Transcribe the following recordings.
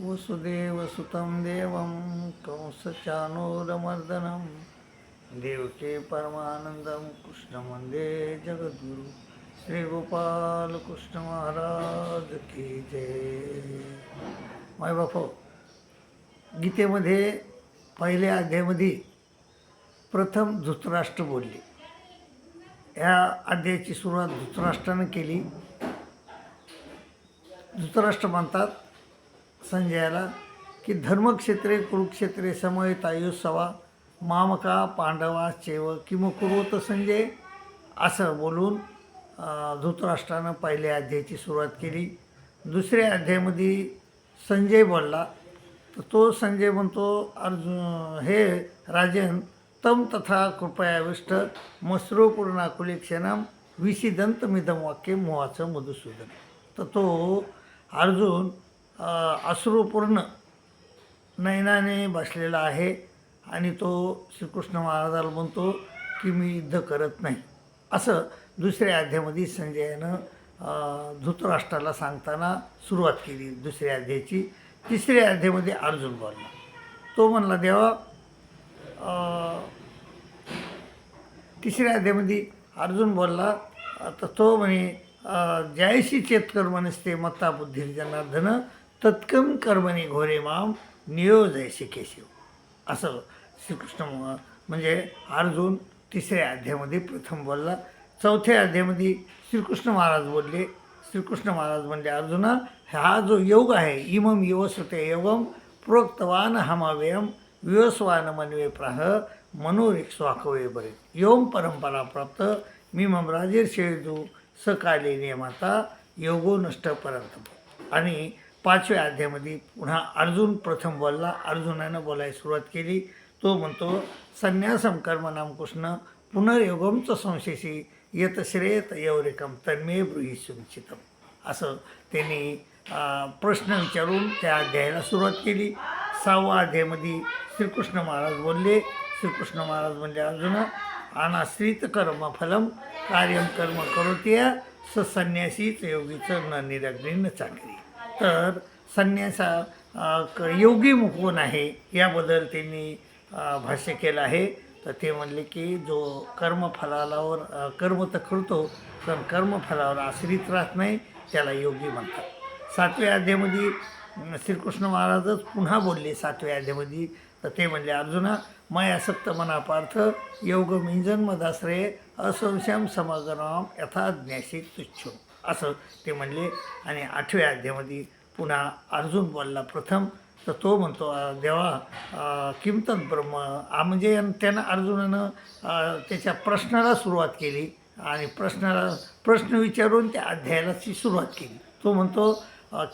वसुदेवसुतं देवं कंसचानोदमर्दनं। देवके परमानन्दं कृष्णमन्दे जगद्गुरु। श्रीगोपालकृष्ण महाराज की जय। माय बाप गीतेमध्ये पहिल्या अध्यायामध्ये प्रथम धृतराष्ट्र बोलले. या अध्यायाची सुरुवात धृतराष्ट्रानं केली. धृतराष्ट्र म्हणतात संजयाला की धर्मक्षेत्रे कुरुक्षेत्रे समयत आयुसवा मामका पांडवा चेव किमकुरुत संजय असं बोलून धृतराष्ट्रानं पहिल्या अध्यायाची सुरुवात केली. दुसऱ्या अध्यायामध्ये संजय बोलला. तर तो संजय म्हणतो अर्जुन हे राजन तम तथा कृपयाविष्ट मस्रोपूर्णाकुले क्षणम विषिदंतमिदम वाक्य मोहाचं मधुसूदन. तर तो अर्जुन अश्रुपूर्ण नयनाने बसलेला आहे आणि तो श्रीकृष्ण महाराजाला म्हणतो की मी युद्ध करत नाही. असं दुसऱ्या अध्यायामध्ये संजयानं धृतराष्ट्राला सांगताना सुरुवात केली दुसऱ्या अध्यायाची. तिसऱ्या अध्यायामध्ये अर्जुन बोलला. तो म्हणला देवा तिसऱ्या अध्यायामध्ये अर्जुन बोलला तर तो म्हणे अ, जयशी चेतकर मनस्ते मत्ता बुद्धी तत्कम कर्मणी घोरे माम नियोजयशी केशव असं श्रीकृष्ण म्हणजे अर्जुन तिसऱ्या अध्यायामध्ये प्रथम बोलला. चौथ्या अध्यायामध्ये श्रीकृष्ण महाराज बोलले. श्रीकृष्ण महाराज म्हणले अर्जुना हा जो योग आहे इमम युवसते योगम प्रोक्तवान हमाव्ययम विवस्वान मनवे प्राह मनोरिक्स्वाकवे बरे. योम परंपरा प्राप्त मी मम राजेशेदू सकाले नियमाता योगो नष्ट परंतप आणि पाचव्या अध्यायामध्ये पुन्हा अर्जुन प्रथम बोलला. अर्जुनानं बोलायला सुरुवात केली. तो म्हणतो संन्यासम कर्म नाम कृष्ण पुनर्योगमचं संशेषी येत श्रेयत यवरेकम तन्मे ब्रुही सुनिश्चितम असं त्यांनी प्रश्न विचारून त्या अध्यायाला सुरुवात केली. सहावा अध्यायामध्ये श्रीकृष्ण महाराज बोलले. श्रीकृष्ण महाराज म्हणले अर्जुन अनाश्रित कर्म फलम कार्यम कर्म करोतिया स संन्यासीच योगीचं न निरग्नी न चांगली तर संन्यासा क- योगी कोण आहे याबद्दल त्यांनी भाष्य केलं आहे. तर ते म्हणले की जो कर्मफलावर कर्म तर करतो पण कर्मफलावर आश्रित राहत नाही त्याला योगी म्हणतात. सातव्या अध्यामध्ये श्रीकृष्ण महाराजच पुन्हा बोलले सातव्या अध्यामध्ये तर ते म्हणले अर्जुना मय असक्त मनापार्थ योग मी मदाश्रय असंश्याम समगराम यथा ज्ञाशी तुच्छ असं ते म्हणले. आणि आठव्या अध्यायामध्ये पुन्हा अर्जुन बोलला प्रथम तर तो म्हणतो देवा किमतन ब्रह्म? म्हणजे त्यानं अर्जुनानं त्याच्या प्रश्नाला सुरुवात केली आणि प्रश्नाला प्रश्न विचारून त्या अध्यायालाची सुरुवात केली. तो म्हणतो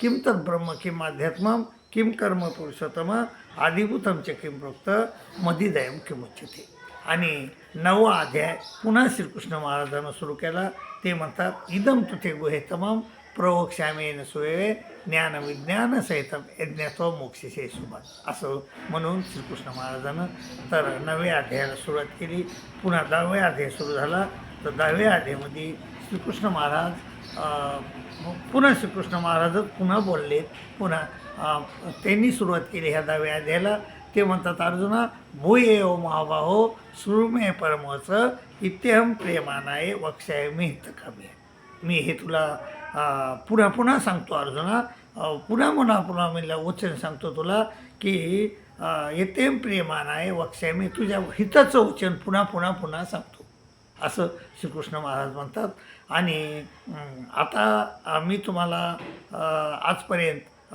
किमतन ब्रह्म? किम अध्यात्म? किम कर्म पुरुषोत्तम? आदिभूतम च किम प्रोक्त? मदिदयम किमुच्यते? आणि नववा अध्याय पुन्हा श्रीकृष्ण महाराजांना सुरू केला. ते म्हणतात इदम तुथे गुहे तमाम प्रवक्ष्यामेन सुवे ज्ञान विज्ञान सहितम यज्ञत्व मोक्षिषे सुभाष असं म्हणून श्रीकृष्ण महाराजानं तर नव्या अध्यायाला सुरुवात केली. पुन्हा दहाव्या अध्याय सुरू झाला. तर दहाव्या अध्यायामध्ये श्रीकृष्ण महाराज पुन्हा श्रीकृष्ण महाराज पुन्हा बोलले पुन्हा त्यांनी सुरुवात केली ह्या दहाव्या अध्यायाला. ते म्हणतात अर्जुना भूये ओ महाबाहो सुरुमे परमच इत्यहम प्रेमानाय वक्षाय मी हित कमी मी हे तुला पुन्हा पुन्हा सांगतो अर्जुना. पुन्हा पुन्हा पुन्हा मी वचन सांगतो तुला की येतेम प्रेमानाय वक्षाय मी तुझ्या हिताचं वचन पुन्हा पुन्हा पुन्हा सांगतो. असं श्रीकृष्ण महाराज म्हणतात. आणि आता मी तुम्हाला आजपर्यंत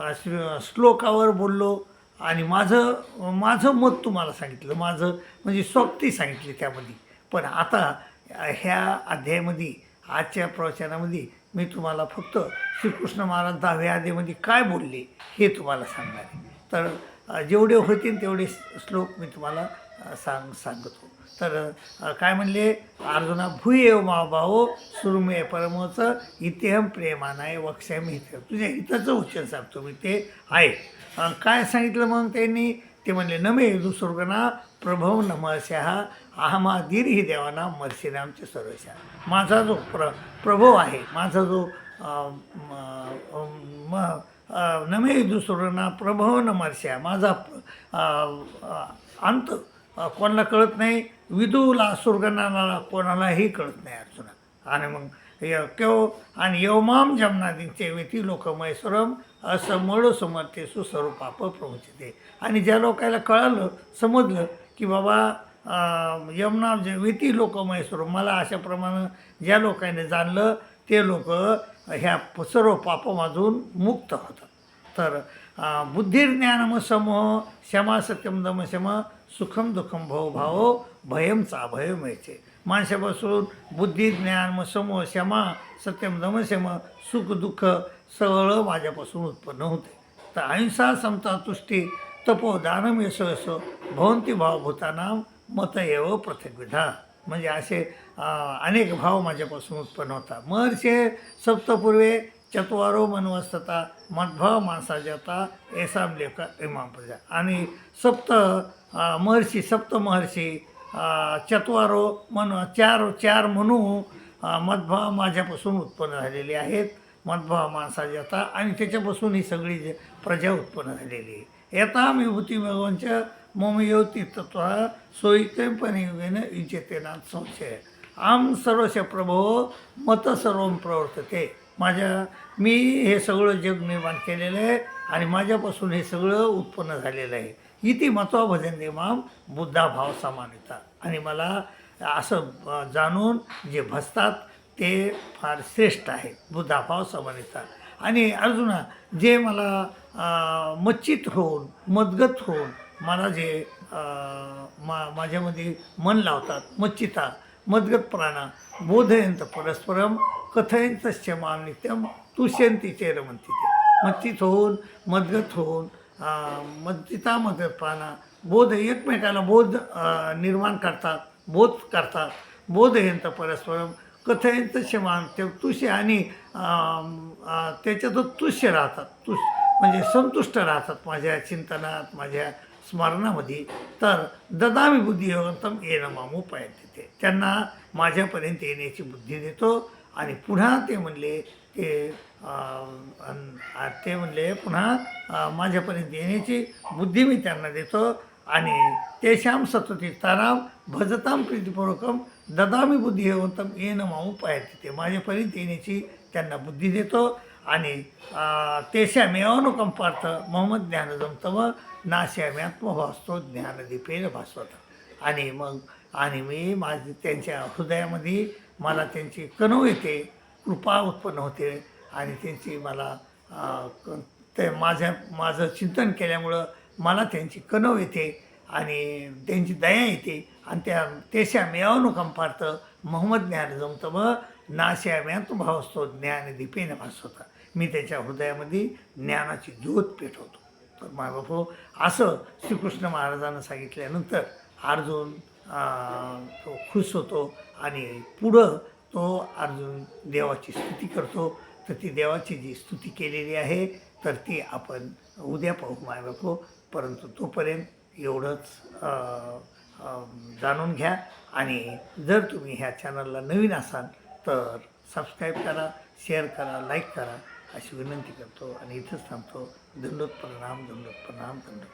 श्लोकावर बोललो. आणि माझं माझं मत तुम्हाला सांगितलं माझं म्हणजे सोबती सांगितली त्यामध्ये. पण आता ह्या अध्यायामध्ये आजच्या प्रवचनामध्ये मी तुम्हाला फक्त श्रीकृष्ण महाराज दहाव्या अध्यायामध्ये काय बोलले हे तुम्हाला सांगणार आहे. तर जेवढे होतील तेवढे श्लोक मी तुम्हाला सांग सांगतो. तर काय म्हणले? अर्जुना भूयेव महाभाव सुरमय परमोच इतिहम प्रेमानाय वक्षम हित तुझ्या हिताचं उच्चार सांगतो मी ते आहे. काय सांगितलं मग त्यांनी? ते म्हणले नमे दुसर्गना प्रभव नमस्या अहमा दीर्ही देवाना मर्शिरामचे सर्वशा. माझा जो प्र प्रभव आहे माझा जो म- नमे दुसर्गना प्रभव न माझा अंत कोणाला कळत नाही? विदूला सुरगणाला कोणालाही कळत नाही अर्जुना. आणि मग य- आणि यवमाम जमनादींचे वेती लोक मैसुरम असं मळ समर्थे सुस्वरूपाप प्रमुचिते आणि ज्या लोकायला कळालं समजलं की बाबा यमुना जे वेती लोक मैसुरम मला अशाप्रमाणे ज्या लोकांनी जाणलं ते लोक ह्या सर्व पापामधून मुक्त होतात. तर बुद्धिर्ज्ञानम समूह क्षमा सत्यम दम शम सुखम दुःखम भाव भाव भयमचा अभय मिळते माणसापासून बुद्धी ज्ञान म सम क्षमा सत्यम दम सुख दुःख सगळं माझ्यापासून उत्पन्न होते. तर अहिंसा समता तुष्टी तपो दानम यश असो भवंती भावभूतानाम मत एव पृथ्वीधा म्हणजे असे अनेक भाव माझ्यापासून उत्पन्न होतात महर्षे सप्तपूर्वे चत्वारो मनवस्तता मद्भाव माणसा जाता एसाम लेखा इमाम प्रजा. आणि सप्त महर्षी सप्त महर्षी चत्वारो मन चार चार म्हणू अं, माझ्यापासून उत्पन्न झालेले आहेत. मध्भाव माणसा आता आणि त्याच्यापासून ही सगळी प्रजा उत्पन्न झालेली आहे. येता विभूती भगवानच्या ममयवती तत्व सोयीकपणे युगेन इच्छेतेना संशय. आम सर्वश प्रभो मत सर्व प्रवर्तते. माझ्या मी हे सगळं जग निर्माण केलेलं आहे आणि माझ्यापासून हे सगळं उत्पन्न झालेलं आहे. इति मतो भजन माम बुद्धा भाव समानिता। आणि मला असं जाणून जे भसतात ते फार श्रेष्ठ आहे बुद्धाभाव समानिता। आणि अर्जुना जे मला मच्छित मच्चित होऊन मदगत होऊन मला जे मा माझ्यामध्ये मन लावतात मच्चिता मदगत प्राणा बोधयंत परस्परम कथयंत माम नित्यम तुष्यंती चेरमंती ते। मच्चित होऊन मदगत होऊन अ, मज्जिता बोध एकमेकाला बोध निर्माण करतात बोध करतात. बोधयंत परस्परम कथयंत क्षमान ते तुष्य आणि त्याच्यातच तुष्य राहतात. तुष म्हणजे संतुष्ट राहतात माझ्या चिंतनात माझ्या स्मरणामध्ये. तर ददामी बुद्धियोगंतम येणं मामू पाहिजे तिथे त्यांना माझ्यापर्यंत येण्याची बुद्धी देतो. आणि पुन्हा ते म्हणले ते अन- ते म्हणले पुन्हा माझ्यापर्यंत येण्याची बुद्धी मी त्यांना देतो आणि तेषाम सतती ताराम भजताम प्रीतीपूर्वकम ददामी बुद्धी हेवंतम येणं माऊ पाहिजे ते माझ्यापर्यंत येण्याची त्यांना बुद्धी देतो आणि अ, तेशाम मोहम्मद मोहम्मद तव नाश्यामी आत्मभासतो ज्ञानदीपेन भासवत. आणि मग आणि मी माझी त्यांच्या हृदयामध्ये मला त्यांची कणव येते कृपा उत्पन्न होते आणि त्यांची मला क- ते माझ्या माझं चिंतन केल्यामुळं मला त्यांची कणव येते आणि त्यांची दया येते आणि त्या तेशा मेवानुकंपार्थ मोहम्मद ज्ञान जमतं मग नाश्याम्यात भाव असतो ज्ञान दीपेन भास होता मी त्याच्या हृदयामध्ये ज्ञानाची ज्योत पेटवतो. तर मायबापू असं श्रीकृष्ण महाराजांना सांगितल्यानंतर अर्जुन तो खुश होतो आणि पुढं तो अर्जुन देवाची स्तुती करतो. तर ती देवाची जी स्तुती केलेली आहे तर ती आपण उद्या पाहू मायबापू. परंतु तोपर्यंत एवढंच जाणून घ्या. आणि जर तुम्ही ह्या चॅनलला नवीन असाल तर सबस्क्राईब करा शेअर करा लाईक करा. अशी विनंती करतो आणि इथंच थांबतो. दंडोत प्रणाम दंडोत दंडोत